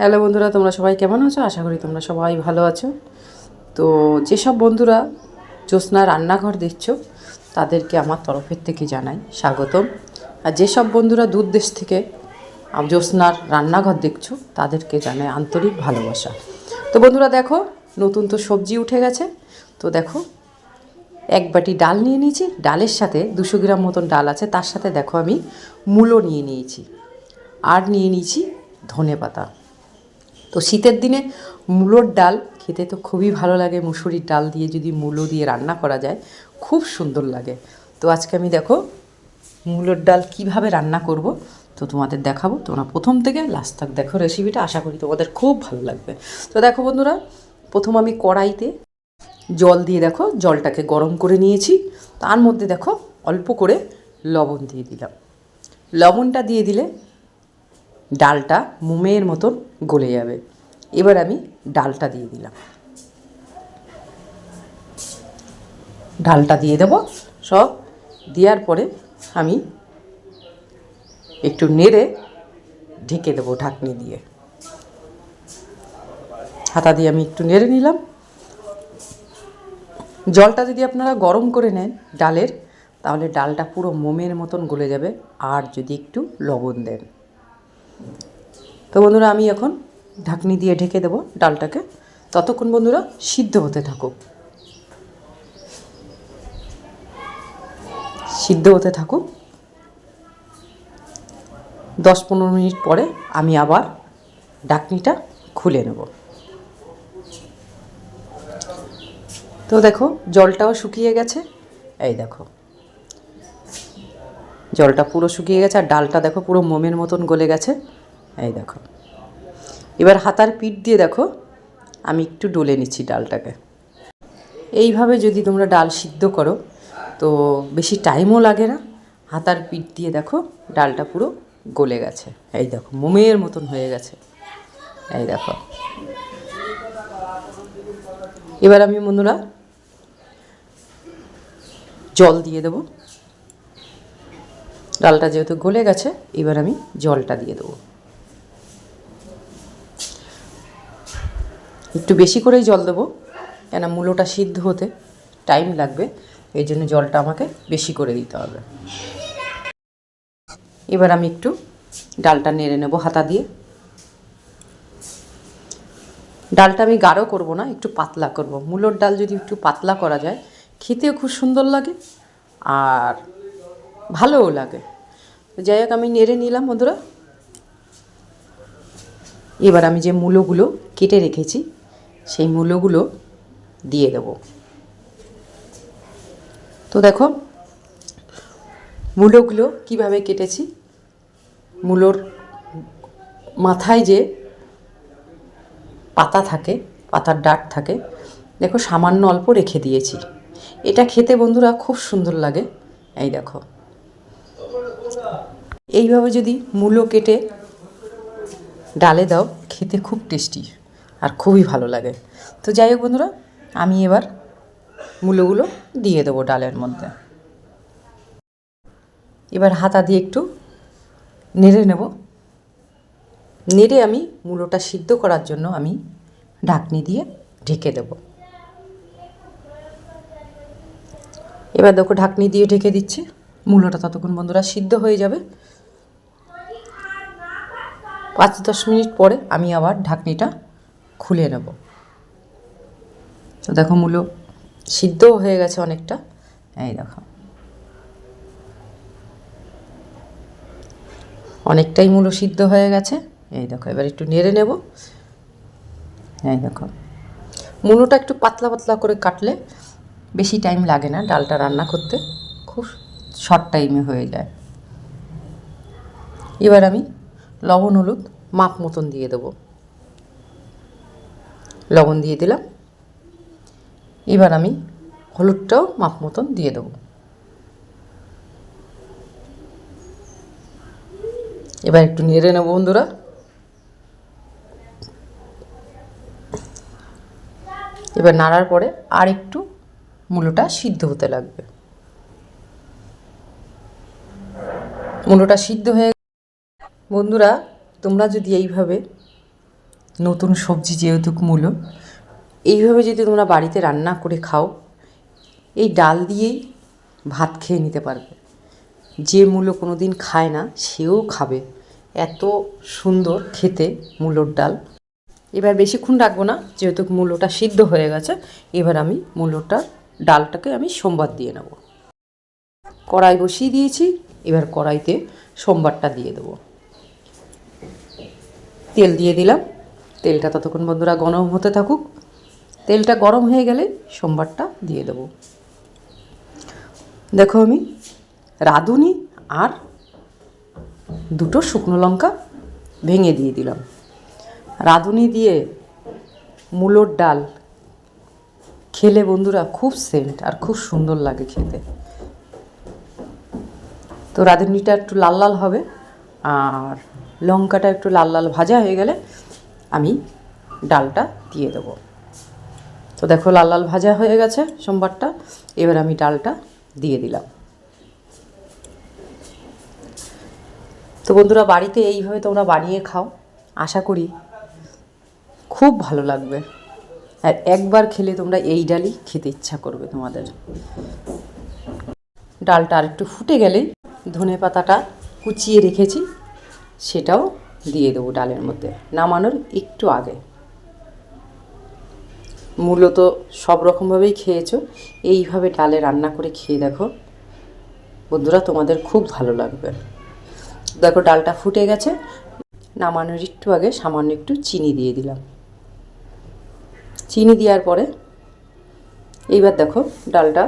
Hello বন্ধুরা, তোমরা সবাই কেমন আছো? আশা করি তোমরা সবাই ভালো আছো। তো যেসব বন্ধুরা জ্যোৎস্না রান্নাঘর দেখছ, তাদেরকে আমার তরফের থেকে জানাই স্বাগতম। আর যেসব বন্ধুরা দূর দেশ থেকে জ্যোৎস্নার রান্নাঘর দেখছ, তাদেরকে জানাই আন্তরিক ভালোবাসা। তো বন্ধুরা দেখো, নতুন তো সবজি উঠে গেছে। তো দেখো, এক বাটি ডাল নিয়ে নিয়েছি। ডালের সাথে দুশো গ্রাম মতন ডাল আছে। তার সাথে দেখো আমি মূলো নিয়ে নিয়েছি। আর নিয়ে নিয়েছি ধনে পাতা তো শীতের দিনে মূলোর ডাল খেতে তো খুবই ভালো লাগে। মুসুরির ডাল দিয়ে যদি মূলো দিয়ে রান্না করা যায়, খুব সুন্দর লাগে। তো আজকে আমি দেখো মূলোর ডাল কীভাবে রান্না করব, তো তোমাদের দেখাবো। তোমরা প্রথম থেকে লাস্ট তক দেখো রেসিপিটা আশা করি তোমাদের খুব ভালো লাগবে। তো দেখো বন্ধুরা, প্রথম আমি কড়াইতে জল দিয়ে দেখো, জলটাকে গরম করে নিয়েছি। তার মধ্যে দেখো অল্প করে লবণ দিয়ে দিলাম। লবণটা দিয়ে দিলে ডালটা মোমের মতন গলে যাবে। এবার আমি ডালটা দিয়ে দিলাম। ডালটা দিয়ে দেব। সব দেওয়ার পরে আমি একটু নেড়ে ঢেকে দেবো ঢাকনি দিয়ে। হাতা দিয়ে আমি একটু নেড়ে নিলাম। জলটা যদি আপনারা গরম করে নেন ডালের, তাহলে ডালটা পুরো মোমের মতন গলে যাবে। আর যদি একটু লবণ দেন। তো বন্ধুরা, আমি এখন ঢাকনি দিয়ে ঢেকে দেবো ডালটাকে। ততক্ষণ বন্ধুরা, সিদ্ধ হতে থাকুক। সিদ্ধ হতে থাকুক। দশ পনেরো মিনিট পরে আমি আবার ঢাকনিটা খুলে নেব। তো দেখো, জলটাও শুকিয়ে গেছে। এই দেখো। জলটা পুরো শুকিয়ে গেছে, আর ডালটা দেখো পুরো মোমের মতন গলে গেছে। এই দেখো। এবার হাতার পিঠ দিয়ে দেখো, আমি একটু ডলে নিচ্ছি ডালটাকে। এইভাবে যদি তোমরা ডাল সিদ্ধ করো, তো বেশি টাইমও লাগে না। হাতার পিঠ দিয়ে দেখো, ডালটা পুরো গলে গেছে। এই দেখো, মোমের মতন হয়ে গেছে। এই দেখো। এবার আমি বন্ধুরা, জল দিয়ে দেবো। ডালটা যেহেতু গলে গেছে, এবার আমি জলটা দিয়ে দেবো। একটু বেশি করেই জল দেবো। কেন মূলোটা সিদ্ধ হতে টাইম লাগবে। এই জন্য জলটা আমাকে বেশি করে দিতে হবে। এবার আমি একটু ডালটা নেড়ে নেব হাতা দিয়ে। ডালটা আমি গাঢ় করব না, একটু পাতলা করব। মূলোর ডাল যদি একটু পাতলা করা যায়, খেতেও খুব সুন্দর লাগে আর ভালোও লাগে। যাই হোক, আমি নেড়ে নিলাম বন্ধুরা। এবার আমি যে মূলোগুলো কেটে রেখেছি সেই মূলোগুলো দিয়ে দেব। তো দেখো মূলোগুলো কীভাবে কেটেছি? মূলোর মাথায় যে পাতা থাকে, পাতার ডাট থাকে, দেখো সামান্য অল্প রেখে দিয়েছি। এটা খেতে বন্ধুরা খুব সুন্দর লাগে। এই দেখো। এইভাবে যদি মূলো কেটে ডালে দাও, খেতে খুব টেস্টি। আর খুবই ভালো লাগে। তো যাই হোক বন্ধুরা, আমি এবার মূলোগুলো দিয়ে দেবো ডালের মধ্যে। এবার হাতা দিয়ে একটু নেড়ে নেব। নেড়ে আমি মূলোটা সিদ্ধ করার জন্য আমি ঢাকনি দিয়ে ঢেকে দেব। এবার দেখো ঢাকনি দিয়ে ঢেকে দিচ্ছি। মূলোটা ততক্ষণ বন্ধুরা সিদ্ধ হয়ে যাবে। পাঁচ দশ মিনিট পরে আমি আবার ঢাকনিটা খুলে নেব। তো দেখো মূলো সিদ্ধও হয়ে গেছে অনেকটা। এই দেখো। অনেকটাই মূলো সিদ্ধ হয়ে গেছে। এই দেখো, এবার একটু নেড়ে নেব। এই দেখো। মূলোটা একটু পাতলা পাতলা করে কাটলে বেশি টাইম লাগে না ডালটা রান্না করতে। খুব শর্ট টাইমে হয়ে যায়। এবার আমি লবণ, হলুদ মাপ মতন দিয়ে দেবো। লবণ দিয়ে দিলাম। এবার আমি হলুদটাও মাপ মতন দিয়ে দেবো। এবার একটু নেড়ে নেব বন্ধুরা। এবার নাড়ার পরে আর একটু মূলোটা সিদ্ধ হতে লাগবে। মূলোটা সিদ্ধ হয়ে বন্ধুরা, তোমরা যদি এইভাবে নতুন সবজি যেহেতু মূলো। এইভাবে যদি তোমরা বাড়িতে রান্না করে খাও, এই ডাল দিয়েই ভাত খেয়ে নিতে পারবে। যে মূলো কোনো দিন খায় না, সেও খাবে। এত সুন্দর খেতে মূলোর ডাল। এবার বেশিক্ষণ রাখব না, যেহেতু মূলোটা সিদ্ধ হয়ে গেছে, এবার আমি মূলোটা, ডালটাকে আমি সোমবার দিয়ে নেব। কড়াই বসিয়ে দিয়েছি, এবার কড়াইতে সোমবারটা দিয়ে দেবো। তেল দিয়ে দিলাম। তেলটা ততক্ষণ বন্ধুরা গরম হতে থাকুক। তেলটা গরম হয়ে গেলে সোমবারটা দিয়ে দেবো। দেখো আমি রাঁধুনি আর দুটো শুকনো লঙ্কা ভেঙে দিয়ে দিলাম। রাঁধুনি দিয়ে মূলোর ডাল খেলে বন্ধুরা খুব সেন্ট আর খুব সুন্দর লাগে খেতে। তো রাঁধুনিটা একটু লাল লাল হবে আর লঙ্কাটা একটু লাল লাল ভাজা হয়ে গেলে আমি ডালটা দিয়ে দেবো। তো দেখো লাল লাল ভাজা হয়ে গেছে সোমবারটা, এবার আমি ডালটা দিয়ে দিলাম। তো বন্ধুরা, বাড়িতে এইভাবে তোমরা বানিয়ে খাও, আশা করি খুব ভালো লাগবে। আর একবার খেলে তোমরা এই ডালই খেতে ইচ্ছা করবে তোমাদের। ডালটা আর একটু ফুটে গেলেই ধনে পাতাটা কুচিয়ে রেখেছি, সেটাও দিয়ে দেবো ডালের মধ্যে। নামানোর একটু আগে। মূলত সব রকমভাবেই খেয়েছো। এইভাবে ডালে রান্না করে খেয়ে দেখো। বন্ধুরা, তোমাদের খুব ভালো লাগবে। দেখো, ডালটা ফুটে গেছে। নামানোর একটু আগে সামান্য একটু চিনি দিয়ে দিলাম। চিনি দেওয়ার পরে এইবার দেখো, ডালটা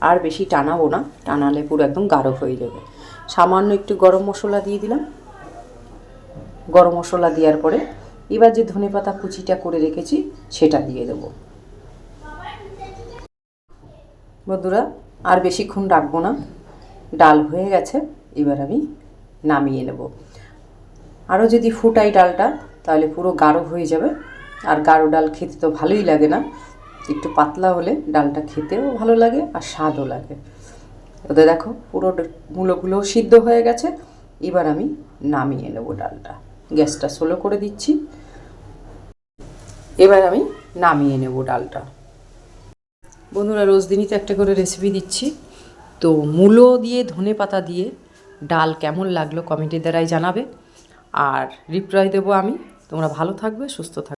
আর বেশি টানাবো না। টানালে পুরো একদম গাঢ় হয়ে যাবে। সামান্য একটু গরম মশলা দিয়ে দিলাম। গরম মশলা দেওয়ার পরে এবার যে ধনে পাতা কুচিটা করে রেখেছি, সেটা দিয়ে দেবো। বন্ধুরা, আর বেশিক্ষণ রাখব না। ডাল হয়ে গেছে, এবার আমি নামিয়ে নেব। আরও যদি ফুটাই ডালটা, তাহলে পুরো গাঢ় হয়ে যাবে। আর গাঢ় ডাল খেতে তো ভালোই লাগে না। একটু পাতলা হলে ডালটা খেতেও ভালো লাগে আর স্বাদও লাগে। ওদের দেখো, পুরো মূলগুলো সিদ্ধ হয়ে গেছে। এবার আমি নামিয়ে নেব ডালটা। গ্যাসটা স্লো করে দিচ্ছি। এবার আমি নামিয়ে নেব ডালটা। বন্ধুরা, রোজ দিনই একটা করে রেসিপি দিচ্ছি। তো মূলো দিয়ে, ধনে পাতা দিয়ে ডাল কেমন লাগল কমেন্টের দ্বারাই জানাবে। আর রিপ্লাই দেবো আমি। তোমরা ভালো থাকবে, সুস্থ থাকবে।